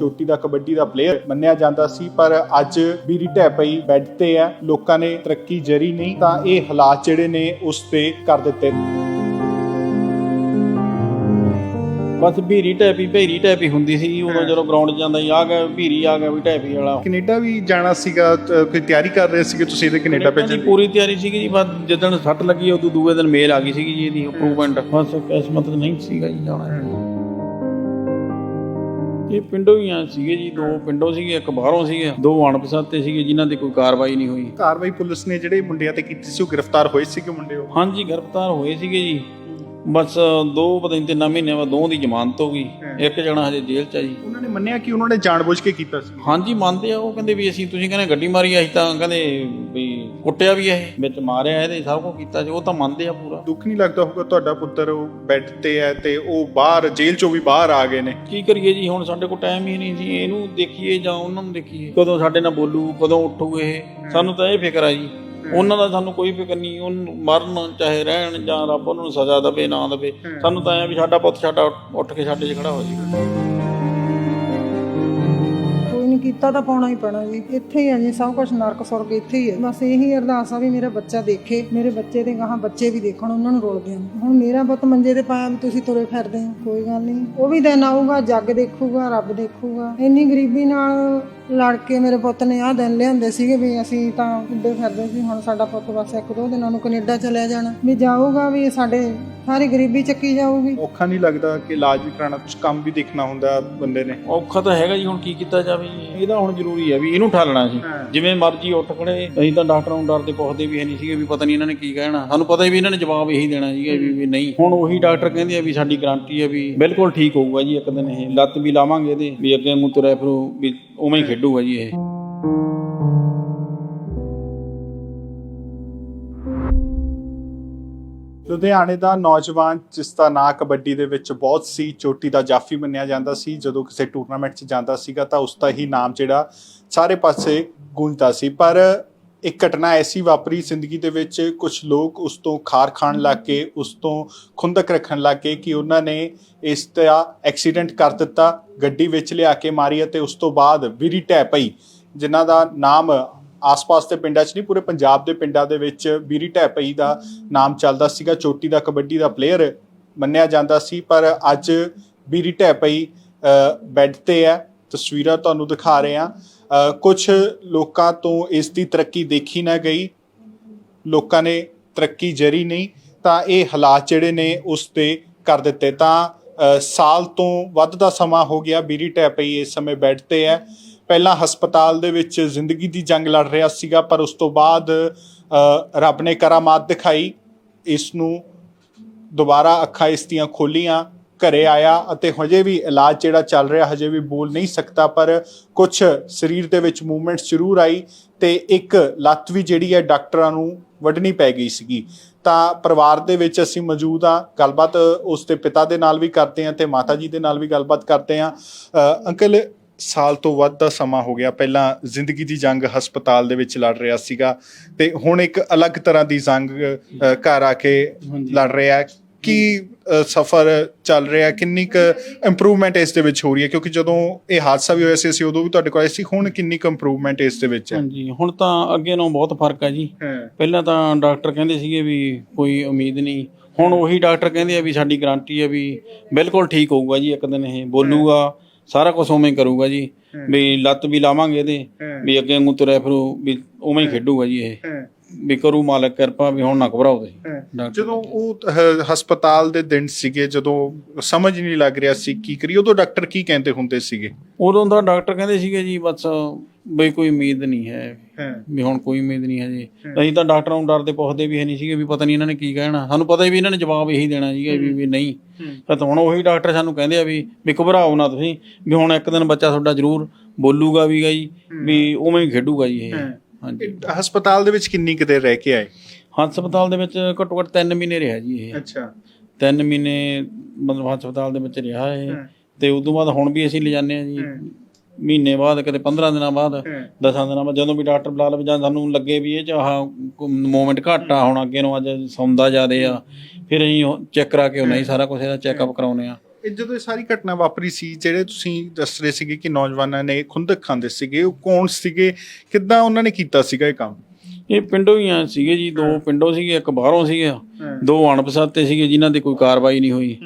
ਚੋਟੀ ਦਾ ਕਬੱਡੀ ਦਾ ਪਲੇਅਰ ਮੰਨਿਆ ਜਾਂਦਾ ਸੀ ਪਰ ਅੱਜ ਬੀਰੀ ਢਹਿ ਪਈ ਬੈੱਡ ਤੇ ਹੈ ਲੋਕਾਂ ਨੇ ਤਰੱਕੀ ਜਰੀ ਨਹੀਂ ਤਾਂ ਇਹ ਹਾਲਾਤ ਜਿਹੜੇ ਨੇ ਉਸ ਤੇ ਕਰ ਦਿੱਤੇ। ਬਸ ਭੀਰੀ ਟੈਪੀ ਭੇਰੀ ਟੈਪੀ ਹੁੰਦੀ ਸੀ ਉਦੋਂ ਜਦੋਂ ਗਰਾਊਂਡ ਜਾਂਦਾ ਸੀ ਆ ਗਿਆ ਭੀਰੀ ਆ ਗਿਆ ਵੀ ਟੈਪੀ ਵਾਲਾ। ਕੈਨੇਡਾ ਵੀ ਜਾਣਾ ਸੀਗਾ ਤਾਂ ਕੋਈ ਤਿਆਰੀ ਕਰ ਰਹੇ ਸੀਗੇ ਤੁਸੀਂ ਇਹਦੇ ਕੈਨੇਡਾ ਭੇਜਣ ਦੀ ਪੂਰੀ ਤਿਆਰੀ ਸੀਗੀ ਜੀ ਬਸ ਜਦੋਂ ਸੱਟ ਲੱਗੀ ਉਦੋਂ ਦੂਏ ਦਿਨ ਮੇਲ ਆ ਗਈ ਸੀਗੀ ਜੀ ਇਹਦੀ ਅਪਰੂਵਮੈਂਟ ਬਸ ਕਿਸਮਤ ਨਹੀਂ ਸੀਗਾ ਜੀ ਜਾਣਾ। ਇਹ ਪਿੰਡੋਂ ਹੀ ਆ ਸੀਗੇ ਜੀ ਦੋ ਪਿੰਡੋਂ ਸੀਗੇ ਇੱਕ ਬਾਹਰੋਂ ਸੀਗੇ ਦੋ ਅਣਪਛਾਤੇ ਸੀਗੇ ਜਿਨ੍ਹਾਂ ਤੇ ਕੋਈ ਕਾਰਵਾਈ ਨਹੀਂ ਹੋਈ। ਕਾਰਵਾਈ ਪੁਲਿਸ ਨੇ ਜਿਹੜੇ ਮੁੰਡਿਆਂ ਤੇ ਕੀਤੀ ਸੀ ਉਹ ਗ੍ਰਿਫਤਾਰ ਹੋਏ ਸੀਗੇ ਮੁੰਡੇ ਉਹ? ਹਾਂਜੀ ਗ੍ਰਿਫਤਾਰ ਹੋਏ ਸੀਗੇ ਜੀ। ਬਸ ਦੋ ਪਤਾ ਨਹੀਂ ਤਿੰਨ ਮਹੀਨੇ ਬਾਅਦ ਦੋ ਦੀ ਜ਼ਮਾਨਤ ਹੋ ਗਈ। ਇੱਕ ਜਣਾ ਹਜੇ ਜੇਲ੍ਹ 'ਚ ਆ ਜੀ। ਉਹਨਾਂ ਨੇ ਮੰਨਿਆ ਕਿ ਉਹਨਾਂ ਨੇ ਜਾਣਬੁੱਝ ਕੇ ਕੀਤਾ ਸੀ? ਹਾਂਜੀ ਮੰਨਦੇ ਆ। ਉਹ ਕਹਿੰਦੇ ਵੀ ਅਸੀਂ ਤੁਸੀਂ ਕਹਿੰਦੇ ਗੱਡੀ ਮਾਰੀ ਅਸੀਂ ਤਾਂ ਕਹਿੰਦੇ ਵੀ ਕੁੱਟਿਆ ਵੀ ਇਹ। ਵਿੱਚ ਮਾਰਿਆ ਇਹਦੇ ਸਭ ਕੁਝ ਕੀਤਾ ਸੀ। ਉਹ ਤਾਂ ਮੰਨਦੇ ਆ ਪੂਰਾ। ਦੁੱਖ ਨਹੀਂ ਲੱਗਦਾ ਹੋਊਗਾ ਤੁਹਾਡਾ ਪੁੱਤਰ ਉਹ ਬੈੱਡ ਤੇ ਹੈ ਤੇ ਉਹ ਬਾਹਰ ਜੇਲ੍ਹ ਚੋਂ ਵੀ ਬਾਹਰ ਆ ਗਏ ਨੇ? ਕੀ ਕਰੀਏ ਜੀ ਹੁਣ ਸਾਡੇ ਕੋਲ ਟਾਈਮ ਹੀ ਨਹੀਂ ਸੀ। ਇਹਨੂੰ ਦੇਖੀਏ ਜਾਂ ਉਹਨਾਂ ਨੂੰ ਦੇਖੀਏ। ਕਦੋਂ ਸਾਡੇ ਨਾਲ ਬੋਲੂ ਕਦੋਂ ਉੱਠੂ ਇਹ? ਸਾਨੂੰ ਤਾਂ ਇਹ ਫਿਕਰ ਆ ਜੀ। ਉਹਨਾਂ ਦਾ ਸਾਨੂੰ ਕੋਈ ਫਿਕਰ ਨਹੀਂ ਉਹਨੂੰ ਮਰਨ ਚਾਹੇ ਰਹਿਣ ਜਾਂ ਰੱਬ ਉਹਨਾਂ ਨੂੰ ਸਜ਼ਾ ਦੇਵੇ ਨਾ ਦੇਵੇ। ਸਾਨੂੰ ਤਾਂ ਐ ਵੀ ਸਾਡਾ ਪੁੱਤ ਸਾਡਾ ਉੱਠ ਕੇ ਸਾਡੇ 'ਚ ਖੜਾ ਹੋ ਜਾਵੇ। ਕੀਤਾ ਤਾਂ ਪਾਉਣਾ ਹੀ ਪੈਣਾ ਜੀ। ਇੱਥੇ ਹੀ ਆ ਜੀ ਸਭ ਕੁਝ ਨਰਕ ਸੁਰਗ ਇੱਥੇ ਹੀ ਹੈ ਬਸ ਇਹੀ ਅਰਦਾਸ ਆ ਵੀ ਮੇਰਾ ਬੱਚਾ ਦੇਖੇ ਮੇਰੇ ਬੱਚੇ ਦੇ ਗਾਹਾਂ ਬੱਚੇ ਵੀ ਦੇਖਣ ਉਹਨਾਂ ਨੂੰ ਰੋਲਦੇ ਹਨ ਹੁਣ ਮੇਰਾ ਪੁੱਤ ਮੰਜੇ ਤੇ ਪਾਇਆ ਵੀ ਤੁਸੀਂ ਤੁਰੇ ਫਿਰਦੇ ਹੋ ਕੋਈ ਗੱਲ ਨਹੀਂ। ਉਹ ਵੀ ਦਿਨ ਆਊਗਾ ਜੱਗ ਦੇਖੂਗਾ ਰੱਬ ਦੇਖੂਗਾ। ਇੰਨੀ ਗਰੀਬੀ ਨਾਲ ਲੜ ਕੇ ਮੇਰੇ ਪੁੱਤ ਨੇ ਆਹ ਦਿਨ ਲਿਆਂਦੇ ਸੀਗੇ ਵੀ ਅਸੀਂ ਤਾਂ ਉੱਡੇ ਫਿਰਦੇ ਸੀ ਹੁਣ ਸਾਡਾ ਪੁੱਤ ਬਸ ਇੱਕ ਦੋ ਦਿਨਾਂ ਨੂੰ ਕੈਨੇਡਾ ਚਲਿਆ ਜਾਣਾ। ਵੀ ਜਾਊਗਾ ਵੀ ਸਾਡੇ ਸਾਰੀ ਗਰੀਬੀ ਚੱਕੀ ਜਾਊਗੀ। ਔਖਾ ਨਹੀਂ ਲੱਗਦਾ ਕਿ ਇਲਾਜ ਵੀ ਕਰਾਉਣਾ ਕੁਝ ਕੰਮ ਵੀ ਦੇਖਣਾ ਹੁੰਦਾ ਬੰਦੇ ਨੇ। ਔਖਾ ਤਾਂ ਹੈਗਾ ਜੀ ਹੁਣ ਕੀ ਕੀਤਾ ਜਾਵੇ ਜੀ। ਇਹਦਾ ਹੁਣ ਜ਼ਰੂਰੀ ਹੈ ਵੀ ਇਹਨੂੰ ਠਾਲਣਾ ਸੀ ਜਿਵੇਂ ਮਰਜ਼ੀ ਉੱਠ ਖੜੇ। ਅਸੀਂ ਤਾਂ ਡਾਕਟਰਾਂ ਨੂੰ ਡਰਦੇ ਪੁੱਛਦੇ ਵੀ ਹੈ ਨਹੀਂ ਸੀਗੇ ਵੀ ਪਤਾ ਨਹੀਂ ਇਹਨਾਂ ਨੇ ਕੀ ਕਹਿਣਾ। ਸਾਨੂੰ ਪਤਾ ਹੀ ਵੀ ਇਹਨਾਂ ਨੇ ਜਵਾਬ ਇਹੀ ਦੇਣਾ ਸੀਗਾ ਵੀ ਵੀ ਨਹੀਂ। ਹੁਣ ਉਹੀ ਡਾਕਟਰ ਕਹਿੰਦੇ ਆ ਵੀ ਸਾਡੀ ਗਾਰੰਟੀ ਹੈ ਵੀ ਬਿਲਕੁਲ ਠੀਕ ਹੋਊਗਾ ਜੀ ਇੱਕ ਦਿਨ ਇਹ। ਲੱਤ ਵੀ ਲਾਵਾਂਗੇ ਇਹਦੇ। ਵੀ ਅੱਗੇ ਨੂੰ ਤੁਰਿਆ ਫਿਰੂ ਵੀ ਉਵੇਂ ਹੀ ਖੇਡੂਗਾ ਜੀ ਇਹ। ਲੁਧਿਆਣੇ ਦਾ ਨੌਜਵਾਨ ਜਿਸ ਦਾ ਨਾਂ ਕਬੱਡੀ ਦੇ ਵਿੱਚ ਬਹੁਤ ਸੀ। ਚੋਟੀ ਦਾ ਜਾਫੀ ਮੰਨਿਆ ਜਾਂਦਾ ਸੀ। ਜਦੋਂ ਕਿਸੇ ਟੂਰਨਾਮੈਂਟ 'ਚ ਜਾਂਦਾ ਸੀਗਾ ਤਾਂ ਉਸ ਦਾ ਹੀ ਨਾਮ ਜਿਹੜਾ ਸਾਰੇ ਪਾਸੇ ਗੂੰਜਦਾ ਸੀ। ਪਰ ਇੱਕ ਘਟਨਾ ਐਸੀ ਵਾਪਰੀ ਜ਼ਿੰਦਗੀ ਦੇ ਵਿੱਚ, ਕੁਝ ਲੋਕ ਉਸ ਤੋਂ ਖਾਰ ਖਾਣ ਲੱਗ ਕੇ, ਉਸ ਤੋਂ ਖੁੰਦਕ ਰੱਖਣ ਲੱਗ ਗਏ ਕਿ ਉਹਨਾਂ ਨੇ ਇਸ ਦਾ ਐਕਸੀਡੈਂਟ ਕਰ ਦਿੱਤਾ, ਗੱਡੀ ਵਿੱਚ ਲਿਆ ਕੇ ਮਾਰੀ ਅਤੇ ਉਸ ਤੋਂ ਬਾਅਦ ਵਿਰੀ ਢਹਿ ਪਈ, ਜਿਨ੍ਹਾਂ ਦਾ ਨਾਮ ਆਸ-ਪਾਸ ਦੇ ਪਿੰਡਾਂ 'ਚ ਨਹੀਂ, ਪੂਰੇ ਪੰਜਾਬ ਦੇ ਪਿੰਡਾਂ ਦੇ ਵਿੱਚ ਬੀਰੀ ਢਹਿ ਦਾ ਨਾਮ ਚੱਲਦਾ ਸੀਗਾ, ਚੋਟੀ ਦਾ ਕਬੱਡੀ ਦਾ ਪਲੇਅਰ ਮੰਨਿਆ ਜਾਂਦਾ ਸੀ, ਪਰ ਅੱਜ ਬੀਰੀ ਢਹਿ ਪਈ ਬੈੱਡ ਤੇ ਹੈ। ਤਸਵੀਰਾਂ ਤੁਹਾਨੂੰ ਦਿਖਾ ਰਹੇ ਹਾਂ। ਕੁਝ ਲੋਕਾਂ ਤੋਂ ਇਸ ਦੀ ਤਰੱਕੀ ਦੇਖੀ ਨਾ ਗਈ। ਲੋਕਾਂ ਨੇ ਤਰੱਕੀ ਜਰੀ ਨਹੀਂ, ਤਾਂ ਇਹ ਹਾਲਾਤ ਜਿਹੜੇ ਨੇ ਉਸ ਤੇ ਕਰ ਦਿੱਤੇ। ਤਾਂ ਸਾਲ ਤੋਂ ਵੱਧ ਦਾ ਸਮਾਂ ਹੋ ਗਿਆ ਬੀਰੀ ਢਹਿ ਪਈ ਇਸ ਸਮੇਂ ਬੈੱਡ ਤੇ ਹੈ। ਪਹਿਲਾਂ ਹਸਪਤਾਲ ਦੇ ਵਿੱਚ ਜ਼ਿੰਦਗੀ ਦੀ ਜੰਗ ਲੜ ਰਿਹਾ ਸੀਗਾ, ਪਰ ਉਸ ਤੋਂ ਬਾਅਦ ਰੱਬ ਨੇ ਕਰਾਮਾਤ ਦਿਖਾਈ। ਇਸ ਨੂੰ ਦੁਬਾਰਾ ਅੱਖਾਂ ਇਸ ਦੀਆਂ ਖੋਲੀਆਂ, ਘਰੇ ਆਇਆ ਅਤੇ ਹਜੇ ਵੀ ਇਲਾਜ ਜਿਹੜਾ ਚੱਲ ਰਿਹਾ, ਹਜੇ ਵੀ ਬੋਲ ਨਹੀਂ ਸਕਦਾ, ਪਰ ਕੁਝ ਸਰੀਰ ਦੇ ਵਿੱਚ ਮੂਵਮੈਂਟਸ ਜ਼ਰੂਰ ਆਈ ਤੇ ਇੱਕ ਲੱਤ ਵੀ ਜਿਹੜੀ ਹੈ ਡਾਕਟਰਾਂ ਨੂੰ ਵੱਢਣੀ ਪੈ ਗਈ ਸੀਗੀ। ਤਾਂ ਪਰਿਵਾਰ ਦੇ ਵਿੱਚ ਅਸੀਂ ਮੌਜੂਦ ਆ ਗੱਲਬਾਤ ਉਸ ਦੇ ਪਿਤਾ ਦੇ ਨਾਲ ਵੀ ਕਰਦੇ ਆ ਤੇ ਮਾਤਾ ਜੀ ਦੇ ਨਾਲ ਵੀ ਗੱਲਬਾਤ ਕਰਦੇ ਆ ਅੰਕਲ ਸਾਲ ਤੋਂ ਵੱਧ ਦਾ ਸਮਾਂ ਹੋ ਗਿਆ। ਪਹਿਲਾਂ ਜ਼ਿੰਦਗੀ ਦੀ ਜੰਗ ਹਸਪਤਾਲ ਦੇ ਵਿੱਚ ਲੜ ਰਿਹਾ ਸੀਗਾ ਤੇ ਹੁਣ ਇੱਕ ਅਲੱਗ ਤਰ੍ਹਾਂ ਦੀ ਜੰਗ ਅ, ਘਰ ਆ ਕੇ। ਲੜ ਰਿਹਾ ਹੈ। ਕੀ ਸਫਰ ਚੱਲ ਰਿਹਾ ਕਿੰਨੀ ਕੁ ਇੰਪਰੂਵਮੈਂਟ ਇਸ ਦੇ ਵਿੱਚ ਹੋ ਰਹੀ ਹੈ? ਕਿਉਂਕਿ ਜਦੋਂ ਇਹ ਹਾਦਸਾ ਵੀ ਹੋਇਆ ਸੀ ਅਸੀਂ ਉਦੋਂ ਵੀ ਤੁਹਾਡੇ ਕੋਲ ਆਏ ਸੀ ਹੁਣ ਕਿੰਨੀ ਕੁ ਇੰਪਰੂਵਮੈਂਟ ਇਸ ਦੇ ਵਿੱਚ ਹੈ? ਹਾਂਜੀ ਹੁਣ ਤਾਂ ਅੱਗੇ ਨਾਲੋਂ ਬਹੁਤ ਫ਼ਰਕ ਹੈ ਜੀ। ਹਾਂ। ਪਹਿਲਾਂ ਤਾਂ ਡਾਕਟਰ ਕਹਿੰਦੇ ਸੀਗੇ ਵੀ ਕੋਈ ਉਮੀਦ ਨਹੀਂ। ਹੁਣ ਉਹੀ ਡਾਕਟਰ ਕਹਿੰਦੇ ਆ ਵੀ ਸਾਡੀ ਗਾਰੰਟੀ ਹੈ ਵੀ ਬਿਲਕੁਲ ਠੀਕ ਹੋਊਗਾ ਜੀ ਇੱਕ ਦਿਨ ਇਹ ਬੋਲੂਗਾ। ਸਾਰਾ ਕੁਝ ਉਵੇਂ ਹੀ ਕਰੂਗਾ ਜੀ। ਵੀ ਲੱਤ ਵੀ ਲਾਵਾਂਗੇ ਇਹਦੇ। ਵੀ ਅੱਗੇ ਨੂੰ ਤੁਰਿਆ ਫਿਰੂ ਵੀ ਉਵੇਂ ਹੀ ਖੇਡੂਗਾ ਜੀ ਇਹ। ਵੀ ਕਰੂ ਮਾਲਕ ਕਿਰਪਾ ਵੀ ਹੁਣ ਨਾ ਘਬਰਾਓ ਤੁਸੀਂ। ਜਦੋਂ ਉਹ ਹਸਪਤਾਲ ਦੇ ਦਿਨ ਸੀਗੇ ਜਦੋਂ ਸਮਝ ਨਹੀਂ ਲੱਗ ਰਿਹਾ ਸੀ ਕੀ ਕਰੀ ਉਦੋਂ ਡਾਕਟਰ ਕੀ ਕਹਿੰਦੇ ਹੁੰਦੇ ਸੀਗੇ? ਉਦੋਂ ਦਾ ਡਾਕਟਰ ਕਹਿੰਦੇ ਸੀਗੇ ਜੀ ਬਸ ਬਈ ਕੋਈ ਉਮੀਦ ਨਹੀਂ ਹੈ ਵੀ ਹੁਣ ਕੋਈ ਉਮੀਦ ਨਹੀਂ ਹੈ ਜੀ। ਅਸੀਂ ਤਾਂ ਡਾਕਟਰਾਂ ਨੂੰ ਡਰਦੇ ਪੁੱਛਦੇ ਵੀ ਹੈ ਨਹੀਂ ਸੀਗੇ ਵੀ ਪਤਾ ਨਹੀਂ ਇਹਨਾਂ ਨੇ ਕੀ ਕਹਿਣਾ। ਸਾਨੂੰ ਪਤਾ ਹੀ ਵੀ ਇਹਨਾਂ ਨੇ ਜਵਾਬ ਇਹੀ ਦੇਣਾ ਸੀਗਾ ਵੀ ਵੀ ਨਹੀਂ। ਤਾਂ ਹੁਣ ਉਹੀ ਡਾਕਟਰ ਸਾਨੂੰ ਕਹਿੰਦੇ ਆ ਵੀ ਵੀ ਘਬਰਾਓ ਨਾ ਤੁਸੀਂ ਵੀ ਹੁਣ ਇੱਕ ਦਿਨ ਬੱਚਾ ਤੁਹਾਡਾ ਜ਼ਰੂਰ ਬੋਲੂਗਾ ਵੀ ਗਾ ਜੀ ਵੀ ਉਵੇਂ ਹੀ ਖੇਡੂਗਾ ਜੀ ਇਹ। ਹਾਂਜੀ। ਹਸਪਤਾਲ ਦੇ ਵਿੱਚ ਕਿੰਨੀ ਕੁ ਦੇਰ ਰਹਿ ਕੇ ਆਏ? ਹਸਪਤਾਲ ਦੇ ਵਿੱਚ ਘੱਟੋ ਘੱਟ 3 ਮਹੀਨੇ ਰਿਹਾ ਜੀ ਇਹ। ਅੱਛਾ। 3 ਮਹੀਨੇ ਮਤਲਬ ਹਸਪਤਾਲ ਦੇ ਵਿੱਚ ਰਿਹਾ ਇਹ। ਤੇ ਉਦੋਂ ਬਾਅਦ ਹੁਣ ਵੀ ਅਸੀਂ ਲਿਜਾਨੇ ਆ ਜੀ। ਮਹੀਨੇ ਬਾਅਦ ਕਦੇ 15 ਦਿਨਾਂ ਬਾਅਦ 10 ਦਿਨਾਂ ਬਾਅਦ ਜਦੋਂ ਵੀ ਡਾਕਟਰ ਬੁਲਾ ਲਵੇ ਜਾਂ ਸਾਨੂੰ ਲੱਗੇ ਵੀ ਇਹ ਚ ਆਹ ਮੂਵਮੈਂਟ ਘੱਟ ਆ ਹੁਣ ਅੱਗੇ ਨੂੰ ਅੱਜ ਸੌਂਦਾ ਜ਼ਿਆਦੇ ਆ ਫਿਰ ਅਸੀਂ ਚੈੱਕ ਕਰਾ ਕੇ ਉਹ ਨਹੀਂ ਸਾਰਾ ਕੁਝ ਇਹਦਾ ਚੈੱਕਅਪ ਕਰਾਉਨੇ ਆ ਇਹ ਜਦੋਂ ਇਹ ਸਾਰੀ ਘਟਨਾ ਵਾਪਰੀ ਸੀ ਜਿਹੜੇ ਤੁਸੀਂ ਦੱਸ ਰਹੇ ਸੀਗੇ ਕਿ ਨੌਜਵਾਨਾਂ ਨੇ ਖੁੰਦਕ ਖਾਂਦੇ ਸੀਗੇ ਉਹ ਕੌਣ ਸੀਗੇ? ਕਿੱਦਾਂ ਉਹਨਾਂ ਨੇ ਕੀਤਾ ਸੀਗਾ ਇਹ ਕੰਮ? ਇਹ ਪਿੰਡੋਂ ਹੀ ਆ ਸੀਗੇ ਜੀ ਦੋ ਪਿੰਡੋਂ ਸੀਗੇ ਇੱਕ ਬਾਹਰੋਂ ਸੀਗੇ। ਦੋ ਅਣਪਛਾਤੇ ਸੀਗੇ ਜਿਨ੍ਹਾਂ ਦੀ ਕੋਈ ਕਾਰਵਾਈ ਨਹੀਂ ਹੋਈ।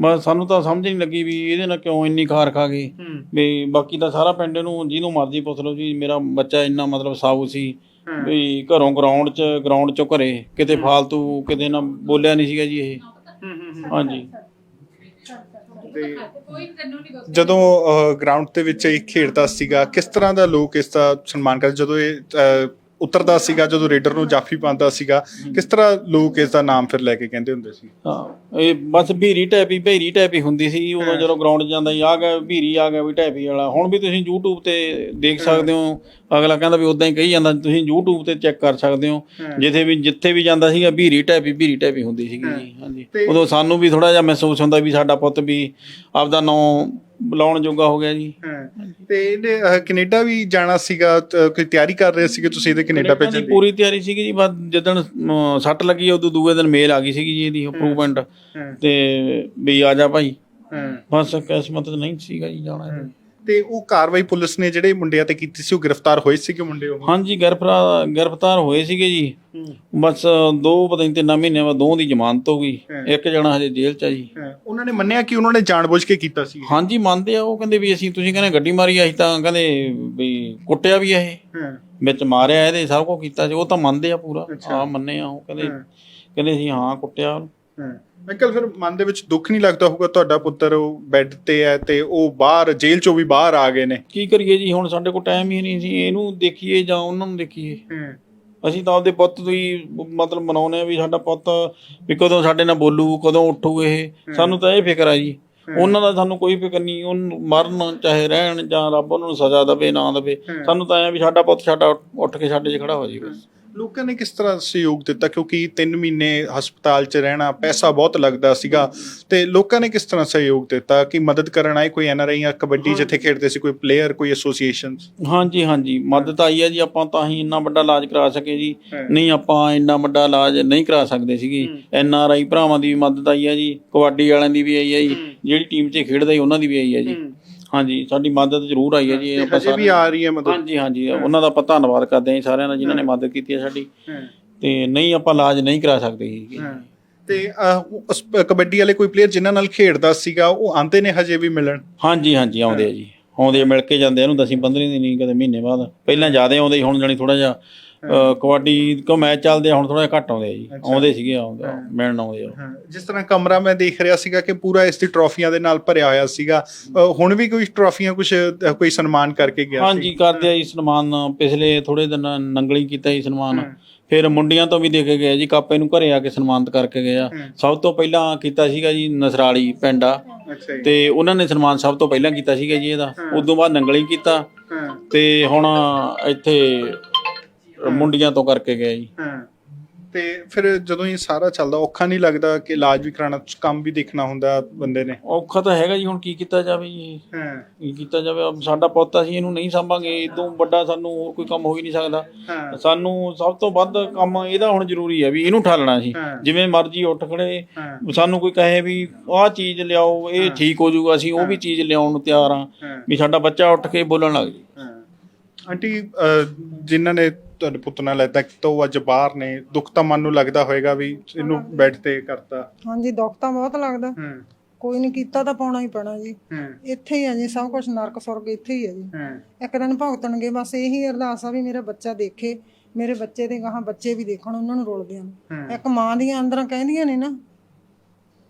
ਬਸ ਸਾਨੂੰ ਤਾਂ ਸਮਝ ਨਹੀਂ ਲੱਗੀ ਵੀ ਇਹਦੇ ਨਾਲ ਕਿਉਂ ਇੰਨੀ ਖਾਰ ਖਾ ਗਏ। ਵੀ ਬਾਕੀ ਤਾਂ ਸਾਰਾ ਪਿੰਡ ਨੂੰ ਜਿਹਨੂੰ ਮਰਜ਼ੀ ਪੁੱਛ ਲਓ ਜੀ ਮੇਰਾ ਬੱਚਾ ਇੰਨਾ ਮਤਲਬ ਸਾਊ ਸੀ ਵੀ ਘਰੋਂ ਗਰਾਊਂਡ 'ਚ ਗਰਾਊਂਡ 'ਚੋਂ ਘਰੇ ਕਿਤੇ ਫਾਲਤੂ ਕਿਤੇ ਨਾ ਬੋਲਿਆ ਨਹੀਂ ਸੀਗਾ ਜੀ ਇਹ। ਹਾਂਜੀ। ਤੇ ਜਦੋਂ ਗਰਾਊਂਡ ਦੇ ਵਿੱਚ ਇਹ ਖੇਡਦਾ ਸੀਗਾ ਕਿਸ ਤਰ੍ਹਾਂ ਦਾ ਲੋਕ ਇਸ ਦਾ ਸਨਮਾਨ ਕਰਦੇ? ਜਦੋਂ ਇਹ ਅਹ, ਉਤਰਦਾ ਸੀਗਾ ਜਦੋਂ ਰੇਡਰ ਨੂੰ ਜਾਫੀ ਪਾਉਂਦਾ ਸੀਗਾ ਕਿਸ ਤਰ੍ਹਾਂ ਲੋਕ ਇਸ ਦਾ ਨਾਮ ਫਿਰ ਲੈ ਕੇ ਕਹਿੰਦੇ ਹੁੰਦੇ ਸੀ? ਹਾਂ ਇਹ ਬਸ ਭੀਰੀ ਟੈਪੀ ਭੀਰੀ ਟੈਪੀ ਹੁੰਦੀ ਸੀ। ਉਦੋਂ ਜਦੋਂ ਗਰਾਊਂਡ ਜਾਂਦਾ ਸੀ ਆ ਗਿਆ ਭੀਰੀ ਆ ਗਿਆ ਵੀ ਟੈਪੀ ਵਾਲਾ। ਹੁਣ ਵੀ ਤੁਸੀਂ YouTube ਤੇ ਦੇਖ ਸਕਦੇ ਹੋ ਅਗਲਾ ਕਹਿੰਦਾ ਵੀ ਉਦਾਂ ਹੀ ਕਹੀ ਜਾਂਦਾ ਤੁਸੀਂ YouTube ਤੇ ਚੈੱਕ ਕਰ ਸਕਦੇ ਹੋ। ਜਿੱਥੇ ਵੀ ਜਿੱਥੇ ਵੀ ਜਾਂਦਾ ਸੀਗਾ ਭੀਰੀ ਟੈਪੀ ਭੀਰੀ ਟੈਪੀ ਹੁੰਦੀ ਸੀਗੀ। ਜੀ ਹਾਂਜੀ। ਉਦੋਂ ਸਾਨੂੰ ਵੀ ਥੋੜਾ ਜਿਹਾ ਮਹਿਸੂਸ ਹੁੰਦਾ ਵੀ ਸਾਡਾ ਪੁੱਤ ਵੀ ਆਪਦਾ ਨਾਂ ਬੁਲਾਉਣ ਜੋਗਾ ਹੋ ਗਿਆ ਜੀ। ਤੇ ਇਹਨੇ ਅਹ, ਕੈਨੇਡਾ ਵੀ ਜਾਣਾ ਸੀਗਾ ਤਾਂ ਕੋਈ ਤਿਆਰੀ ਕਰ ਰਹੇ ਸੀਗੇ ਤੁਸੀਂ ਇਹਦੇ ਕੈਨੇਡਾ ਕੈਨੇਡਾ ਭੇਜਣ ਦੀ? ਦੀ ਪੂਰੀ ਤਿਆਰੀ ਸੀਗੀ ਜੀ ਬਸ ਜਦੋਂ ਸੱਟ ਲੱਗੀ ਉਦੋਂ ਦੂਏ ਦਿਨ ਮੇਲ ਆ ਗਈ ਸੀਗੀ ਜੀ ਇਹਦੀ ਅਪਰੂਵਮੈਂਟ ਤੇ ਵੀ ਆ ਜਾ ਭਾਈ। ਹਾਂ। ਬਸ ਕਿਸਮਤ ਨਹੀਂ ਸੀਗਾ ਜੀ ਜਾਣਾ ਇਹਨੇ। ਤੇ ਉਹ ਕਾਰਵਾਈ ਪੁਲਿਸ ਨੇ ਜਿਹੜੇ ਮੁੰਡਿਆਂ ਤੇ ਕੀਤੀ ਸੀ ਉਹ ਗ੍ਰਿਫਤਾਰ ਹੋਏ ਸੀਗੇ ਮੁੰਡੇ ਉਹ? ਹਾਂਜੀ ਗ੍ਰਿਫਤਾਰ ਗ੍ਰਿਫਤਾਰ ਹੋਏ ਸੀਗੇ ਜੀ। ਬਸ ਦੋ ਪਤਾ ਨਹੀਂ ਤਿੰਨ ਮਹੀਨੇ ਬਾਅਦ ਦੋ ਦੀ ਜ਼ਮਾਨਤ ਹੋ ਗਈ। ਇੱਕ ਜਣਾ ਹਜੇ ਜੇਲ੍ਹ 'ਚ ਆ ਜੀ। ਉਹਨਾਂ ਨੇ ਮੰਨਿਆ ਕਿ ਉਹਨਾਂ ਨੇ ਜਾਣਬੁੱਝ ਕੇ ਕੀਤਾ ਸੀ? ਹਾਂਜੀ ਮੰਨਦੇ ਆ ਉਹ ਕਹਿੰਦੇ ਵੀ ਅਸੀਂ ਤੁਸੀਂ ਕਹਿੰਦੇ ਗੱਡੀ ਮਾਰੀ ਅਸੀਂ ਤਾਂ ਕਹਿੰਦੇ ਵੀ ਕੁੱਟਿਆ ਵੀ ਇਹ। ਵਿੱਚ ਮਾਰਿਆ ਇਹਦੇ ਸਭ ਕੁਝ ਕੀਤਾ ਸੀ ਉਹ ਤਾਂ ਮੰਨਦੇ ਆ ਪੂਰਾ। ਆ ਮੰਨੇ ਆ ਉਹ ਕਹਿੰਦੇ ਕਹਿੰਦੇ ਸੀ ਹਾਂ ਕੁੱਟਿਆ। ਉਹਨੂੰ। ਅੰਕਲ ਫਿਰ ਮਨ ਦੇ ਵਿੱਚ ਦੁੱਖ ਨਹੀਂ ਲੱਗਦਾ ਹੋਊਗਾ ਤੁਹਾਡਾ ਪੁੱਤਰ ਉਹ ਬੈੱਡ ਤੇ ਹੈ ਤੇ ਉਹ ਬਾਹਰ ਜੇਲ੍ਹ ਚੋਂ ਵੀ ਬਾਹਰ ਆ ਗਏ ਨੇ? ਕੀ ਕਰੀਏ ਜੀ ਹੁਣ ਸਾਡੇ ਕੋਲ ਟਾਈਮ ਹੀ ਨਹੀਂ ਸੀ ਇਹਨੂੰ ਦੇਖੀਏ ਜਾਂ ਉਹਨਾਂ ਨੂੰ ਦੇਖੀਏ। ਹਾਂ। ਅਸੀਂ ਤਾਂ ਆਪਦੇ ਪੁੱਤ ਤੋਂ ਹੀ ਮਤਲਬ ਮਨਾਉਨੇ ਆ ਵੀ ਸਾਡਾ ਪੁੱਤ ਵੀ ਕਦੋਂ ਸਾਡੇ ਨਾਲ ਬੋਲੂ ਕਦੋਂ ਉੱਠੂ ਇਹ। ਸਾਨੂੰ ਤਾਂ ਇਹ ਫਿਕਰ ਆ ਜੀ। ਉਹਨਾਂ ਦਾ ਸਾਨੂੰ ਕੋਈ ਫਿਕਰ ਨਹੀਂ ਉਹਨੂੰ ਮਰਨ ਚਾਹੇ ਰਹਿਣ ਜਾਂ ਰੱਬ ਉਹਨਾਂ ਨੂੰ ਸਜ਼ਾ ਦੇਵੇ ਨਾ ਦੇਵੇ। ਸਾਨੂੰ ਤਾਂ ਐ ਵੀ ਸਾਡਾ ਪੁੱਤ ਸਾਡਾ ਉੱਠ ਕੇ ਸਾਡੇ 'ਚ ਖੜਾ ਹੋ ਜੀ ਬਸ। ਲੋਕਾਂ ਨੇ ਕਿਸ ਤਰ੍ਹਾਂ ਸਹਿਯੋਗ ਦਿੱਤਾ? ਕਿਉਂਕਿ 3 ਮਹੀਨੇ ਹਸਪਤਾਲ 'ਚ ਰਹਿਣਾ ਪੈਸਾ ਬਹੁਤ ਲੱਗਦਾ ਸੀਗਾ ਤੇ ਲੋਕਾਂ ਨੇ ਕਿਸ ਤਰ੍ਹਾਂ ਸਹਿਯੋਗ ਦਿੱਤਾ? ਕਿ ਮਦਦ ਕਰਨ ਆਏ ਕੋਈ ਐਨਆਰਆਈ ਜਾਂ ਕਬੱਡੀ ਜਿੱਥੇ ਖੇਡਦੇ ਸੀ ਕੋਈ ਪਲੇਅਰ ਕੋਈ ਐਸੋਸੀਏਸ਼ਨਸ ਹਾਂਜੀ ਹਾਂਜੀ। ਮਦਦ ਆਈ ਹੈ ਜੀ ਆਪਾਂ ਤਾਂ ਹੀ ਇੰਨਾ ਵੱਡਾ ਇਲਾਜ ਕਰਾ ਸਕੇ ਜੀ। ਨਹੀਂ ਆਪਾਂ ਇੰਨਾ ਵੱਡਾ ਇਲਾਜ ਨਹੀਂ ਕਰਾ ਸਕਦੇ ਸੀਗੇ। ਐਨ ਆਰ ਆਈ ਭਰਾਵਾਂ ਦੀ ਵੀ ਮਦਦ ਆਈ ਹੈ ਜੀ ਕਬੱਡੀ ਵਾਲਿਆਂ ਦੀ ਵੀ ਆਈ ਹੈ ਜੀ ਜਿਹੜੀ ਟੀਮ 'ਚ ਖੇਡਦਾ ਸੀ ਉਹਨਾਂ ਦੀ ਵੀ ਆਈ ਹੈ ਜੀ। ਹਾਂਜੀ ਸਾਡੀ ਮਦਦ ਜ਼ਰੂਰ ਆਈ ਹੈ ਜੀ ਇਹ ਆਪਾਂ ਹਜੇ ਵੀ ਆ ਰਹੀ ਹੈ ਮਦਦ। ਹਾਂਜੀ ਹਾਂਜੀ ਉਹਨਾਂ ਦਾ ਆਪਾਂ ਧੰਨਵਾਦ ਕਰਦੇ ਹਾਂ ਜੀ ਸਾਰਿਆਂ ਦਾ ਜਿਨ੍ਹਾਂ ਨੇ ਮਦਦ ਕੀਤੀ ਹੈ ਸਾਡੀ। ਤੇ ਨਹੀਂ ਆਪਾਂ ਇਲਾਜ ਨਹੀਂ ਕਰਾ ਸਕਦੇ ਜੀ। ਤੇ ਅਹ, ਕਬੱਡੀ ਵਾਲੇ ਕੋਈ ਪਲੇਅਰ ਜਿਨ੍ਹਾਂ ਨਾਲ ਖੇਡਦਾ ਸੀਗਾ ਉਹ ਆਂਦੇ ਨੇ ਹਜੇ ਵੀ ਮਿਲਣ? ਹਾਂਜੀ ਹਾਂਜੀ ਆਉਂਦੇ ਆ ਜੀ। ਆਉਂਦੇ ਆ, ਮਿਲ ਕੇ ਜਾਂਦੇ ਆ ਇਹਨੂੰ ਦਸੀਂ 15 ਦਿਨ ਨਹੀਂ ਕਦੇ ਮਹੀਨੇ ਬਾਅਦ। ਪਹਿਲਾਂ ਜ਼ਿਆਦਾ ਆਉਂਦੇ ਸੀ, ਹੁਣ ਜਾਨੀ ਥੋੜਾ ਜਿਹਾ ਕਬੱਡੀ ਕੋ ਮੈਚ ਚੱਲਦੇ ਹੁਣ ਥੋੜਾ ਘੱਟ ਆਉਂਦੇ ਆ ਜੀ। ਆਉਂਦੇ ਸੀਗੇ ਆਉਂਦੇ ਮਿਲਣ ਆਉਂਦੇ ਆ। ਜਿਸ ਤਰ੍ਹਾਂ ਕਮਰਾ ਮੈਂ ਦੇਖ ਰਿਹਾ ਸੀਗਾ ਕਿ ਪੂਰਾ ਇਸ ਦੀ ਟਰੋਫੀਆਂ ਦੇ ਨਾਲ ਭਰਿਆ ਹੋਇਆ ਸੀਗਾ। ਹੁਣ ਵੀ ਕੋਈ ਟਰੋਫੀਆਂ ਕੁਝ ਕੋਈ ਸਨਮਾਨ ਕਰਕੇ ਗਿਆ ਸੀ? ਹਾਂਜੀ ਕਰਦੇ ਆ ਜੀ ਸਨਮਾਨ। ਪਿਛਲੇ ਥੋੜੇ ਦਿਨ ਨੰਗਲੀ ਕੀਤਾ ਜੀ ਸਨਮਾਨ। ਫਿਰ ਮੁੰਡੀਆਂ ਤੋਂ ਵੀ ਦੇ ਕੇ ਗਏ ਜੀ ਕਾਪੇ ਨੂੰ ਘਰੇ ਆ ਕੇ ਸਨਮਾਨਿਤ ਕਰਕੇ ਗਏ ਆ। ਸਭ ਤੋਂ ਪਹਿਲਾਂ ਕੀਤਾ ਸੀਗਾ ਜੀ ਨਸਰਾਲੀ ਪਿੰਡ ਤੇ ਉਹਨਾਂ ਨੇ ਸਨਮਾਨ ਸਭ ਤੋਂ ਪਹਿਲਾਂ ਕੀਤਾ ਸੀਗਾ ਜੀ ਇਹਦਾ। ਉਦੋਂ ਬਾਅਦ ਨੰਗਲੀ ਕੀਤਾ। ਤੇ ਹੁਣ ਇੱਥੇ ਮੁੰਡੀਆਂ ਤੋਂ ਕਰਕੇ ਗਏ ਜੀ। ਹਾਂ। ਤੇ ਫਿਰ ਜਦੋਂ ਇਹ ਸਾਰਾ ਚੱਲਦਾ ਔਖਾ ਨਹੀਂ ਲੱਗਦਾ ਕਿ ਇਲਾਜ ਵੀ ਕਰਾਉਣਾ ਕੰਮ ਵੀ ਦੇਖਣਾ ਹੁੰਦਾ ਬੰਦੇ ਨੇ? ਔਖਾ ਤਾਂ ਹੈਗਾ ਜੀ ਹੁਣ ਕੀ ਕੀਤਾ ਜਾਵੇ ਜੀ? ਹਾਂ। ਕੀ ਕੀਤਾ ਜਾਵੇ? ਅਬ ਸਾਡਾ ਪੁੱਤ ਅਸੀਂ ਇਹਨੂੰ ਨਹੀਂ ਸੰਭਾਂਗੇ। ਇਦੋਂ ਵੱਡਾ ਸਾਨੂੰ ਹੋਰ ਕੋਈ ਕੰਮ ਹੋ ਹੀ ਨਹੀਂ ਸਕਦਾ। ਸਾਨੂੰ ਸਭ ਤੋਂ ਵੱਧ ਕੰਮ ਇਹਦਾ ਹੁਣ ਜ਼ਰੂਰੀ ਹੈ ਵੀ ਇਹਨੂੰ ਠਾਲਣਾ ਸੀ। ਜਿਵੇਂ ਮਰਜ਼ੀ ਉੱਠ ਖੜੇ। ਸਾਨੂੰ ਕੋਈ ਕਹੇ ਵੀ ਆਹ ਚੀਜ਼ ਲਿਆਓ ਇਹ ਠੀਕ ਹੋ ਜਾਊਗਾ ਅਸੀਂ ਉਹ ਵੀ ਚੀਜ਼ ਲਿਆਉਣ ਨੂੰ ਤਿਆਰ ਹਾਂ। ਹਾਂ। ਵੀ ਸਾਡਾ ਬੱਚਾ ਉੱਠ ਕੇ ਬੋਲਣ ਲੱਗ ਜੇ। ਆਂਟੀ ਜਿਨ੍ਹਾਂ ਨੇ ਤੁਹਾਡੇ ਪੁੱਤ ਨਾਲ ਲੈਤਾ ਤਾਂ ਉਹ ਅੱਜ ਬਾਹਰ ਨੇ। ਦੁੱਖ ਤਾਂ ਮਨ ਨੂੰ ਲੱਗਦਾ ਹੋਵੇਗਾ ਵੀ ਇਹਨੂੰ ਬੈੱਡ ਤੇ ਕਰਤਾ। ਹਾਂਜੀ ਦੁੱਖ ਤਾਂ ਬਹੁਤ ਲੱਗਦਾ। ਹਾਂ। ਕੋਈ ਨਹੀਂ ਕੀਤਾ ਤਾਂ ਪਾਉਣਾ ਹੀ ਪੈਣਾ ਜੀ। ਹਾਂ। ਇੱਥੇ ਹੀ ਆ ਜੀ ਸਭ ਕੁਝ ਨਰਕ ਸੁਰਗ ਇੱਥੇ ਹੀ ਆ ਜੀ। ਹਾਂ। ਇੱਕ ਦਿਨ ਭੁਗਤਣਗੇ ਬਸ ਇਹੀ ਅਰਦਾਸ ਆ ਵੀ ਮੇਰਾ ਬੱਚਾ ਦੇਖੇ ਮੇਰੇ ਬੱਚੇ ਦੇ ਗਾਹਾਂ ਬੱਚੇ ਵੀ ਦੇਖਣ ਉਹਨਾਂ ਨੂੰ ਰੋਲਦਿਆਂ ਨੂੰ। ਹਾਂ। ਇੱਕ ਮਾਂ ਦੀਆਂ ਅੰਦਰਾਂ ਕਹਿੰਦੀਆਂ ਨੇ ਨਾ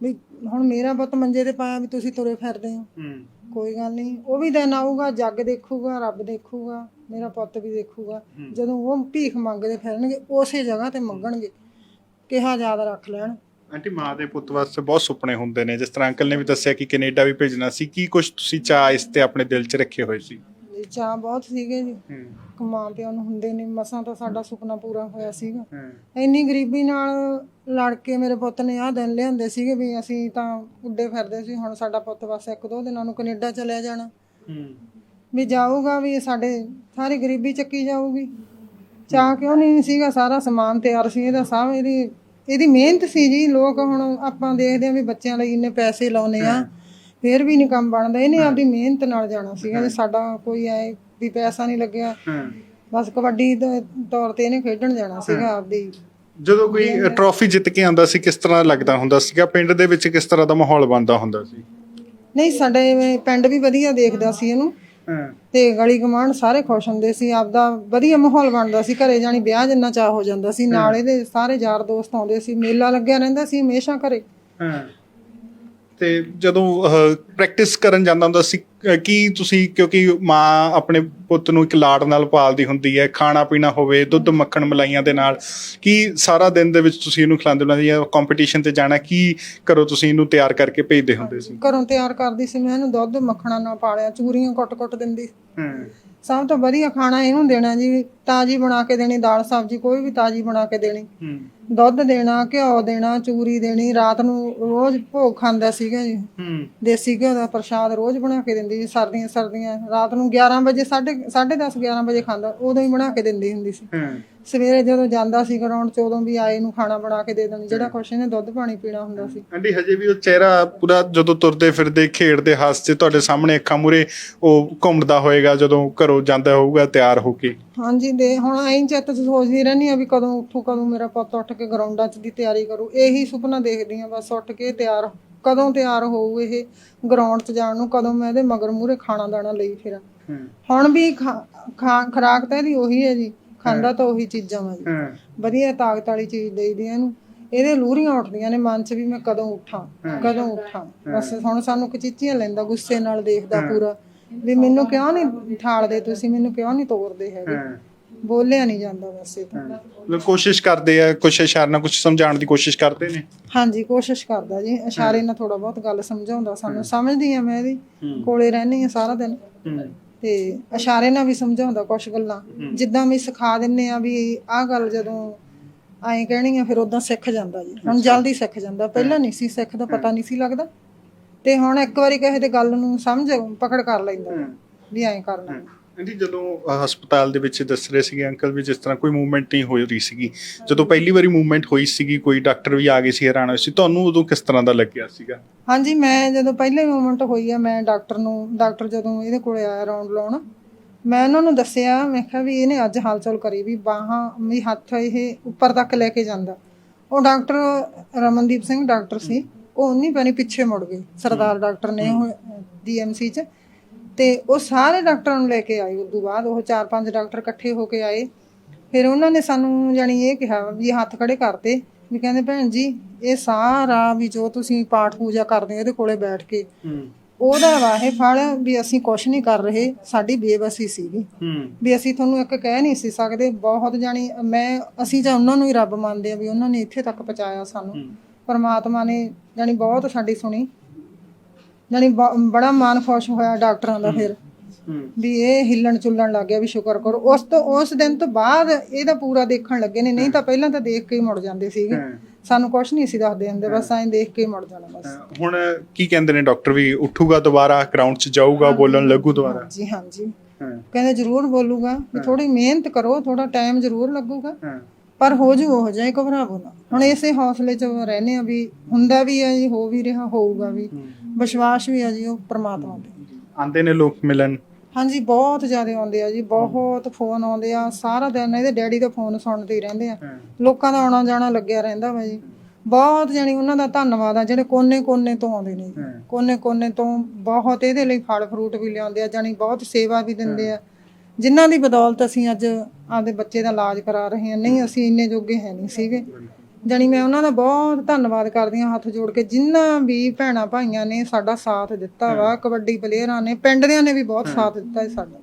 ਵੀ ਹੁਣ ਮੇਰਾ ਪੁੱਤ ਮੰਜੇ ਤੇ ਪਾਇਆ ਵੀ ਤੁਸੀਂ ਤੁਰੇ ਫਿਰਦੇ ਹੋ। ਹੂੰ। ਕੋਈ ਗੱਲ ਨਹੀਂ। ਉਹ ਵੀ ਦਿਨ ਆਊਗਾ ਜੱਗ ਦੇਖੂਗਾ ਰੱਬ ਦੇਖੂਗਾ ਮੇਰਾ ਪੁੱਤ ਵੀ ਦੇਖੂਗਾ। ਜਦੋਂ ਉਹ ਭੀਖ ਮੰਗਦੇ ਫਿਰਨਗੇ ਉਸੇ ਜਗ੍ਹਾ ਤੇ ਮੰਗਣਗੇ। ਕਿਹਾ ਯਾਦ ਰੱਖ ਲੈਣ। ਆਂਟੀ ਮਾਂ ਦੇ ਪੁੱਤ ਵਾਸਤੇ ਬਹੁਤ ਸੁਪਨੇ ਹੁੰਦੇ ਨੇ। ਜਿਸ ਤਰ੍ਹਾਂ ਅੰਕਲ ਨੇ ਵੀ ਦੱਸਿਆ ਕਿ ਕੈਨੇਡਾ ਵੀ ਭੇਜਣਾ ਸੀ। ਕੀ ਕੁਝ ਤੁਸੀਂ ਚਾਹ ਇਸ ਤੇ ਆਪਣੇ ਦਿਲ 'ਚ ਰੱਖੇ ਹੋਏ ਸੀ? ਇਹ ਚਾਹ ਬਹੁਤ ਸੀਗੇ ਜੀ। ਹੂੰ। ਕਿ ਮਾਂ ਪਿਓ ਨੂੰ ਹੁੰਦੇ ਨੇ। ਮਸਾਂ ਤਾਂ ਸਾਡਾ ਸੁਪਨਾ ਪੂਰਾ ਹੋਇਆ ਸੀਗਾ। ਇੰਨੀ ਗਰੀਬੀ ਨਾਲ ਲੜ ਕੇ ਮੇਰੇ ਪੁੱਤ ਨੇ ਆਹ ਦਿਨ ਲਿਆਂਦੇ ਸੀਗੇ ਵੀ ਅਸੀਂ ਤਾਂ ਉੱਡੇ ਫਿਰਦੇ ਸੀ ਹੁਣ ਸਾਡਾ ਪੁੱਤ ਬਸ ਇੱਕ ਦੋ ਦਿਨਾਂ ਨੂੰ ਕੈਨੇਡਾ ਚਲਿਆ ਜਾਣਾ। ਹੂੰ। ਵੀ ਜਾਊਗਾ ਵੀ ਸਾਡੇ ਸਾਰੀ ਗਰੀਬੀ ਚੱਕੀ ਜਾਊਗੀ। ਚਾਹ ਕਿਉਂ ਨਹੀਂ ਸੀਗਾ ਸਾਰਾ ਸਮਾਨ ਤਿਆਰ ਸੀ ਇਹਦਾ ਸਭ ਇਹਦੀ ਇਹਦੀ ਮਿਹਨਤ ਸੀ ਜੀ। ਲੋਕ ਹੁਣ ਆਪਾਂ ਦੇਖਦੇ ਆ ਵੀ ਬੱਚਿਆਂ ਲਈ ਇੰਨੇ ਪੈਸੇ ਲਾਉਨੇ ਆ ਫੇਰ ਵੀ ਨਹੀਂ ਕੰਮ ਬਣਦਾ। ਇਹਨੇ ਆਪਦੀ ਮਿਹਨਤ ਨਾਲ ਜਾਣਾ ਸੀਗਾ ਜੇ ਸਾਡਾ ਕੋਈ ਐ ਵੀ ਪੈਸਾ ਨਹੀਂ ਲੱਗਿਆ। ਹਾਂ। ਬਸ ਕਬੱਡੀ ਦੇ ਤੌਰ ਤੇ ਇਹਨੇ ਖੇਡਣ ਜਾਣਾ ਸੀਗਾ ਆਪਦੀ। ਜਦੋਂ ਕੋਈ ਟਰੋਫੀ ਜਿੱਤ ਕੇ ਆਉਂਦਾ ਸੀ ਕਿਸ ਤਰ੍ਹਾਂ ਲੱਗਦਾ ਹੁੰਦਾ ਸੀਗਾ? ਪਿੰਡ ਦੇ ਵਿੱਚ ਕਿਸ ਤਰ੍ਹਾਂ ਦਾ ਮਾਹੌਲ ਬਣਦਾ ਹੁੰਦਾ ਸੀ? ਨਹੀਂ ਸਾਡੇ ਪਿੰਡ ਵੀ ਵਧੀਆ ਦੇਖਦਾ ਸੀ ਇਹਨੂੰ। ਹਾਂ। ਤੇ ਗਲੀ ਗਮਾਂਡ ਸਾਰੇ ਖੁਸ਼ ਹੁੰਦੇ ਸੀ ਆਪਦਾ ਵਧੀਆ ਮਾਹੌਲ ਬਣਦਾ ਸੀ ਘਰੇ ਜਾਣੀ ਵਿਆਹ ਜਿੰਨਾ ਚਾਹ ਹੋ ਜਾਂਦਾ ਸੀ ਨਾਲ ਇਹਦੇ ਸਾਰੇ ਯਾਰ ਦੋਸਤ ਆਉਂਦੇ ਸੀ ਮੇਲਾ ਲੱਗਿਆ ਰਹਿੰਦਾ ਸੀ ਹਮੇਸ਼ਾ ਘਰੇ। ਹਾਂ। ਤੇ ਜਦੋਂ ਪ੍ਰੈਕਟਿਸ ਕਰਨ ਜਾਂਦਾ ਹੁੰਦਾ ਸੀ ਕੀ ਤੁਸੀਂ ਕਿਉਂਕਿ ਮਾਂ ਆਪਣੇ ਪੁੱਤ ਨੂੰ ਇੱਕ ਲਾੜ ਨਾਲ ਪਾਲਦੀ ਹੁੰਦੀ ਹੈ ਖਾਣਾ ਪੀਣਾ ਹੋਵੇ ਦੁੱਧ ਮੱਖਣ ਮਲਾਈਆਂ ਦੇ ਨਾਲ ਕੀ ਸਾਰਾ ਦਿਨ ਦੇ ਵਿੱਚ ਤੁਸੀਂ ਇਹਨੂੰ ਖਿਲਾਉਂਦੇ ਹੁੰਦੇ ਜਾਂ ਕੰਪੀਟੀਸ਼ਨ ਤੇ ਜਾਣਾ ਕੀ ਕਰੋ ਤੁਸੀਂ ਇਹਨੂੰ ਤਿਆਰ ਕਰਕੇ ਭੇਜਦੇ ਹੁੰਦੇ ਸੀ? ਘਰੋਂ ਤਿਆਰ ਕਰਦੀ ਸੀ ਮੈਂ ਇਹਨੂੰ ਦੁੱਧ ਮੱਖਣਾ ਨਾਲ ਪਾਲਿਆ ਚੂਰੀਆਂ ਕੁੱਟ-ਕੁੱਟ ਦਿੰਦੀ। ਹਾਂ। ਸਭ ਤੋਂ ਵਧੀਆ ਖਾਣਾ ਇਹਨੂੰ ਦੇਣਾ ਜੀ ਤਾਜੀ ਬਣਾ ਕੇ ਦੇਣੀ ਦਾਲ ਸਬਜ਼ੀ ਕੋਈ ਵੀ ਤਾਜੀ ਬਣਾ ਕੇ ਦੇਣੀ। ਹੂੰ। ਦੁੱਧ ਦੇਣਾ ਘਿਓ ਦੇਣਾ ਚੂਰੀ ਦੇਣੀ ਰਾਤ ਨੂੰ ਰੋਜ਼ ਭੋਗ ਖਾਂਦਾ ਸੀਗਾ ਜੀ। ਹੂੰ। ਦੇਸੀ ਘਿਓ ਦਾ ਪ੍ਰਸ਼ਾਦ ਰੋਜ਼ ਬਣਾ ਕੇ ਦਿੰਦੀ ਸੀ ਸਰਦੀਆਂ ਸਰਦੀਆਂ ਰਾਤ ਨੂੰ 11 ਵਜੇ 10:30 11 ਵਜੇ ਖਾਂਦਾ ਉਦੋਂ ਹੀ ਬਣਾ ਕੇ ਦਿੰਦੀ ਹੁੰਦੀ ਸੀ। ਹਾਂ। ਸਵੇਰੇ ਜਦੋਂ ਜਾਂਦਾ ਸੀ ਗਰਾਊਂਡ 'ਚ ਉਦੋਂ ਵੀ ਆਏ ਨੂੰ ਖਾਣਾ ਬਣਾ ਕੇ ਦੇ ਦੇਣੀ ਜਿਹੜਾ ਕੁਛ ਇਹਨੇ ਦੁੱਧ ਪਾਣੀ ਪੀਣਾ ਹੁੰਦਾ ਸੀ। ਆਂਟੀ ਹਜੇ ਵੀ ਉਹ ਚਿਹਰਾ ਪੂਰਾ ਜਦੋਂ ਤੁਰਦੇ ਫਿਰਦੇ ਖੇਡਦੇ ਹੱਸਦੇ ਤੁਹਾਡੇ ਸਾਹਮਣੇ ਅੱਖਾਂ ਮੂਰੇ ਉਹ ਘੁੰਮਦਾ ਹੋਏਗਾ ਜਦੋਂ ਘਰੋਂ ਜਾਂਦਾ ਹੋਊਗਾ ਤਿਆਰ ਹੋ ਕੇ। ਹਾਂਜੀ ਦੇ ਹੁਣ ਐਂ ਚਿੱਤ 'ਚ ਸੋਚਦੀ ਰਹਿੰਦੀ ਆ ਵੀ ਕਦੋਂ ਉੱਠੂ ਕਦੋਂ ਮੇਰਾ ਪੁੱਤ ਉੱਠ ਕੇ ਗਰਾਊਂਡਾਂ 'ਚ ਦੀ ਤਿਆਰੀ ਕਰੂ। ਇਹੀ ਸੁਪਨਾ ਦੇਖਦੀ ਆ ਬਸ ਉੱਠ ਕੇ ਤਿਆਰ ਕਦੋਂ ਤਿਆਰ ਹੋਊ ਇਹ ਗਰਾਊਂਡ 'ਚ ਜਾਣ ਨੂੰ ਕਦੋਂ ਮੈਂ ਇਹਦੇ ਮਗਰ ਮੂਰੇ ਖਾਣਾ ਦਾਣਾ ਲਈ ਫਿਰਾਂ। ਹੁਣ ਵੀ ਖਾ- ਖੁਰਾਕ ਤਾਂ ਇਹਦੀ ਉਹੀ ਹੈ ਜੀ। ਖਾਂਦਾ ਤਾਂ ਉਹੀ ਚੀਜ਼ਾਂ ਵਾ ਜੀ। ਵਧੀਆ ਤਾਕਤ ਵਾਲੀ ਚੀਜ਼ ਦੇਈਦੀ ਆ ਇਹਨੂੰ। ਇਹਦੇ ਲੂਰੀਆਂ ਉੱਠਦੀਆਂ ਨੇ ਮਨ 'ਚ ਵੀ ਮੈਂ ਕਦੋਂ ਉੱਠਾਂ ਕਦੋਂ ਉੱਠਾਂ। ਬਸ ਹੁਣ ਸਾਨੂੰ ਕਚੀਚੀਆਂ ਲੈਂਦਾ ਗੁੱਸੇ ਨਾਲ ਦੇਖਦਾ ਪੂਰਾ। ਵੀ ਮੈਨੂੰ ਕਿਉਂ ਨਹੀਂ ਠਾਲਦੇ ਤੁਸੀਂ? ਮੈਨੂੰ ਕਿਉਂ ਨਹੀਂ ਤੋਰਦੇ ਹੈਗੇ? ਬੋਲਿਆ ਨਹੀਂ ਜਾਂਦਾ ਵੈਸੇ ਤਾਂ। ਮਤਲਬ ਕੋਸ਼ਿਸ਼ ਕਰਦੇ ਆ ਕੁਛ ਇਸ਼ਾਰੇ ਨਾਲ ਕੁਛ ਸਮਝਾਉਣ ਦੀ ਕੋਸ਼ਿਸ਼ ਕਰਦੇ ਨੇ? ਹਾਂਜੀ ਕੋਸ਼ਿਸ਼ ਕਰਦਾ ਜੀ। ਇਸ਼ਾਰੇ ਨਾਲ ਥੋੜਾ ਬਹੁਤ ਗੱਲ ਸਮਝਾਉਂਦਾ ਸਾਨੂੰ। ਸਮਝਦੀ ਆ ਮੈਂ ਇਹਦੀ। ਕੋਲੇ ਰਹਿੰਦੀ ਆ ਸਾਰਾ ਦਿਨ। ਹੂੰ। ਤੇ ਇਸ਼ਾਰੇ ਨਾਲ ਵੀ ਸਮਝਾਉਂਦਾ ਕੁਝ ਗੱਲਾਂ। ਜਿੱਦਾਂ ਵੀ ਸਿਖਾ ਦਿੰਨੇ ਆ ਵੀ ਆਹ ਗੱਲ ਜਦੋਂ ਐਂ ਕਹਿਣੀ ਆ ਫਿਰ ਉਦਾਂ ਸਿੱਖ ਜਾਂਦਾ ਜੀ। ਹੁਣ ਜਲਦੀ ਸਿੱਖ ਜਾਂਦਾ। ਪਹਿਲਾਂ ਨਹੀਂ ਸੀ ਸਿੱਖਦਾ ਪਤਾ ਨਹੀਂ ਸੀ ਲੱਗਦਾ। ਤੇ ਹੁਣ ਇੱਕ ਵਾਰੀ ਕਹੇ ਤੇ ਗੱਲ ਨੂੰ ਸਮਝ ਪਕੜ ਕਰ ਲੈਂਦਾ। ਵੀ ਐਂ ਕਰਨਾ। ਆਂਟੀ ਜਦੋਂ ਹਸਪਤਾਲ ਦੇ ਵਿੱਚ ਦੱਸ ਰਹੇ ਸੀਗੇ ਅੰਕਲ ਵੀ ਜਿਸ ਤਰ੍ਹਾਂ ਕੋਈ ਮੂਵਮੈਂਟ ਨਹੀਂ ਹੋ ਰਹੀ ਸੀਗੀ ਜਦੋਂ ਪਹਿਲੀ ਵਾਰੀ ਮੂਵਮੈਂਟ ਹੋਈ ਸੀਗੀ ਕੋਈ ਡਾਕਟਰ ਵੀ ਆ ਗਏ ਸੀ ਹੈਰਾਨ ਹੋਏ ਸੀ ਤੁਹਾਨੂੰ ਉਦੋਂ ਕਿਸ ਤਰ੍ਹਾਂ ਦਾ ਲੱਗਿਆ ਸੀਗਾ? ਹਾਂਜੀ ਮੈਂ ਜਦੋਂ ਪਹਿਲੇ ਮੂਮੈਂਟ ਹੋਈ ਆ ਮੈਂ ਡਾਕਟਰ ਨੂੰ ਡਾਕਟਰ ਜਦੋਂ ਇਹਦੇ ਕੋਲੇ ਆਇਆ ਰਾਉਂਡ ਲਾਉਣ ਮੈਂ ਉਹਨਾਂ ਨੂੰ ਦੱਸਿਆ ਮੈਂ ਕਿਹਾ ਵੀ ਇਹਨੇ ਅੱਜ ਹਲਚਲ ਕਰੀ ਵੀ ਬਾਹਾਂ ਵੀ ਹੱਥ ਇਹ ਉੱਪਰ ਤੱਕ ਲੈ ਕੇ ਜਾਂਦਾ। ਉਹ ਡਾਕਟਰ ਰਮਨਦੀਪ ਸਿੰਘ ਡਾਕਟਰ ਸੀ ਉਹ ਉਨੀ ਪੈਣੀ ਪਿੱਛੇ ਮੁੜ ਗਏ ਸਰਦਾਰ ਡਾਕਟਰ ਨੇ ਉਹ ਡੀਐਮਸੀ ਚ ਤੇ ਉਹ ਸਾਰੇ ਡਾਕਟਰਾਂ ਨੂੰ ਲੈ ਕੇ ਆਏ। ਉਸ ਤੋਂ ਬਾਅਦ ਉਹ ਚਾਰ ਪੰਜ ਡਾਕਟਰ ਇਕੱਠੇ ਹੋ ਕੇ ਆਏ। ਫਿਰ ਉਹਨਾਂ ਨੇ ਸਾਨੂੰ ਜਾਨੀ ਇਹ ਕਿਹਾ ਵੀ ਹੱਥ ਖੜੇ ਕਰਤੇ ਵੀ ਕਹਿੰਦੇ ਭੈਣ ਜੀ ਇਹ ਸਾਰਾ ਵੀ ਜੋ ਤੁਸੀਂ ਪਾਠ ਪੂਜਾ ਕਰਦੇ ਇਹਦੇ ਕੋਲੇ ਬੈਠ ਕੇ ਉਹਦਾ ਵਾਹੇ ਫਲ ਵੀ ਅਸੀਂ ਕੁਝ ਨਹੀਂ ਕਰ ਰਹੇ ਸਾਡੀ ਬੇਬਸੀ ਸੀਗੀ। ਵੀ ਅਸੀਂ ਤੁਹਾਨੂੰ ਇੱਕ ਕਹਿ ਨਹੀਂ ਸੀ ਸਕਦੇ ਬਹੁਤ ਜਾਣੀ ਮੈਂ ਅਸੀਂ ਜਾਂ ਉਹਨਾਂ ਨੂੰ ਹੀ ਰੱਬ ਮੰਨਦੇ ਆ ਵੀ ਉਹਨਾਂ ਨੇ ਇੱਥੇ ਤੱਕ ਪਹੁੰਚਾਇਆ ਸਾਨੂੰ। ਪਰਮਾਤਮਾ ਨੇ ਜਾਣੀ ਬਹੁਤ ਸਾਡੀ ਸੁਣੀ। ਬ- ਬੜਾ ਮਨ ਖੁਸ਼ ਹੋਇਆ ਡਾਕਟਰਾਂ ਦਾ ਫਿਰ। ਵੀ ਇਹ ਹਿੱਲਣ ਚੁੱਲਣ ਲੱਗ ਗਿਆ ਵੀ ਸ਼ੁਕਰ ਕਰੋ। ਉਸ ਤੋਂ ਉਸ ਦਿਨ ਤੋਂ ਬਾਅਦ ਇਹਦਾ ਪੂਰਾ ਦੇਖਣ ਲੱਗੇ ਨੇ। ਨਹੀਂ ਤਾਂ ਪਹਿਲਾਂ ਤਾਂ ਦੇਖ ਕੇ ਹੀ ਮੁੜ ਜਾਂਦੇ ਸੀਗੇ। ਸਾਨੂੰ ਕੁਝ ਨਹੀਂ ਸੀ ਦੱਸਦੇ ਹੁੰਦੇ। ਬਸ ਐਂ ਦੇਖ ਕੇ ਮੁੜ ਜਾਣਾ ਬਸ। ਹੁਣ ਕੀ ਕਹਿੰਦੇ ਨੇ ਡਾਕਟਰ ਵੀ ਉੱਠੂਗਾ ਦੁਬਾਰਾ ਗਰਾਊਂਡ 'ਚ ਜਾਊਗਾ ਬੋਲਣ ਲੱਗੂ ਦੁਬਾਰਾ? ਜੀ ਹਾਂਜੀ। ਕਹਿੰਦੇ ਜ਼ਰੂਰ ਬੋਲੂਗਾ। ਵੀ ਥੋੜੀ ਮਿਹਨਤ ਕਰੋ। ਥੋੜਾ ਟਾਈਮ ਜ਼ਰੂਰ ਲੱਗੂਗਾ। ਪਰ ਹੋ ਜੂ ਹੋ ਜਾਏ ਘਬਰਾਵੋ ਨਾ। ਹੁਣ ਇਸੇ ਹੌਸਲੇ 'ਚ ਰਹਿੰਦੇ ਆ ਵੀ ਹੁੰਦਾ ਵੀ ਹੈ ਜੀ ਹੋ ਵੀ ਰਿਹਾ ਹੋਊਗਾ ਵੀ। ਵਿਸ਼ਵਾਸ ਵੀ ਆ ਜੀ ਉਹ ਪ੍ਰਮਾਤਮਾ ਤੇ। ਆਂਦੇ ਨੇ ਲੋਕ ਮਿਲਣ। ਹਾਂਜੀ ਬਹੁਤ ਜ਼ਿਆਦਾ ਆਉਂਦੇ ਆ ਜੀ ਬਹੁਤ ਫੋਨ ਆਉਂਦੇ ਆ। ਸਾਰਾ ਦਿਨ ਇਹਦੇ ਡੈਡੀ ਦਾ ਫੋਨ ਸੁਣਦੇ ਹੀ ਰਹਿੰਦੇ ਆ। ਲੋਕਾਂ ਦਾ ਆਉਣਾ ਜਾਣਾ ਲੱਗਿਆ ਰਹਿੰਦਾ ਵਾ ਜੀ। ਬਹੁਤ ਜਾਣੀ ਉਹਨਾਂ ਦਾ ਧੰਨਵਾਦ ਆ ਜਿਹੜੇ ਕੋਨੇ ਕੋਨੇ ਤੋਂ ਆਉਂਦੇ ਨੇ ਜੀ। ਕੋਨੇ ਕੋਨੇ ਤੋਂ ਬਹੁਤ ਇਹਦੇ ਲਈ ਫਲ ਫਰੂਟ ਵੀ ਲਿਆਉਂਦੇ ਆ ਜਾਣੀ ਬਹੁਤ ਸੇਵਾ ਵੀ ਦਿੰਦੇ ਆ। ਜਿਨ੍ਹਾਂ ਦੀ ਬਦੌਲਤ ਅਸੀਂ ਅੱਜ ਆਪਦੇ ਬੱਚੇ ਦਾ ਇਲਾਜ ਕਰਾ ਰਹੇ ਹਾਂ। ਨਹੀਂ ਅਸੀਂ ਇੰਨੇ ਜੋਗੇ ਹੈ ਨਹੀਂ ਸੀਗੇ। ਜਾਣੀ ਮੈਂ ਉਹਨਾਂ ਦਾ ਬਹੁਤ ਧੰਨਵਾਦ ਕਰਦੀ ਹਾਂ ਹੱਥ ਜੋੜ ਕੇ। ਜਿਨ੍ਹਾਂ ਵੀ ਭੈਣਾਂ ਭਾਈਆਂ ਨੇ ਸਾਡਾ ਸਾਥ ਦਿੱਤਾ ਵਾ ਕਬੱਡੀ ਪਲੇਅਰਾਂ ਨੇ ਪਿੰਡ ਦਿਆਂ ਨੇ ਵੀ ਬਹੁਤ ਸਾਥ ਦਿੱਤਾ ਹੈ ਸਾਡਾ।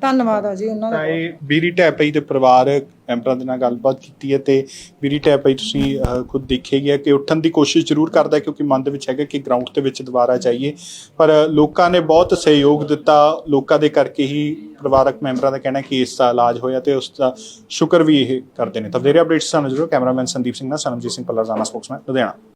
ਧੰਨਵਾਦ ਆ ਜੀ ਉਹਨਾਂ ਦਾ। ਤਾਂ ਇਹ ਵੀਰੀ ਟੈਪਈ ਦੇ ਪਰਿਵਾਰ ਮੈਂਬਰਾਂ ਦੇ ਨਾਲ ਗੱਲਬਾਤ ਕੀਤੀ ਹੈ ਤੇ ਵੀਰੀ ਟੈਪਈ ਤੁਸੀਂ ਅਹ, ਖੁਦ ਦੇਖਿਆ ਹੈ ਕਿ ਉੱਠਣ ਦੀ ਕੋਸ਼ਿਸ਼ ਜ਼ਰੂਰ ਕਰਦਾ ਕਿਉਂਕਿ ਮਨ ਦੇ ਵਿੱਚ ਹੈਗਾ ਕਿ ਗਰਾਊਂਡ ਦੇ ਵਿੱਚ ਦੁਬਾਰਾ ਜਾਈਏ। ਪਰ ਲੋਕਾਂ ਨੇ ਬਹੁਤ ਸਹਿਯੋਗ ਦਿੱਤਾ ਲੋਕਾਂ ਦੇ ਕਰਕੇ ਹੀ ਪਰਿਵਾਰਕ ਮੈਂਬਰਾਂ ਦਾ ਕਹਿਣਾ ਕਿ ਇਸ ਦਾ ਇਲਾਜ ਹੋਇਆ ਤੇ ਉਸ ਦਾ ਸ਼ੁਕਰ ਵੀ ਇਹ ਕਰਦੇ ਨੇ। ਤਾਂ ਵਧੇਰੇ ਅਪਡੇਟਸ ਸਾਨੂੰ ਜ਼ਰੂਰ ਕੈਮਰਾਮੈਨ ਸੰਦੀਪ ਸਿੰਘ ਨਾਲ ਸਨਮਜੀਤ ਸਿੰਘ ਪੱਲਾ ਜਾਨਾ ਸਪੋਕਸਮੈਨ ਲੁਧਿਆਣਾ।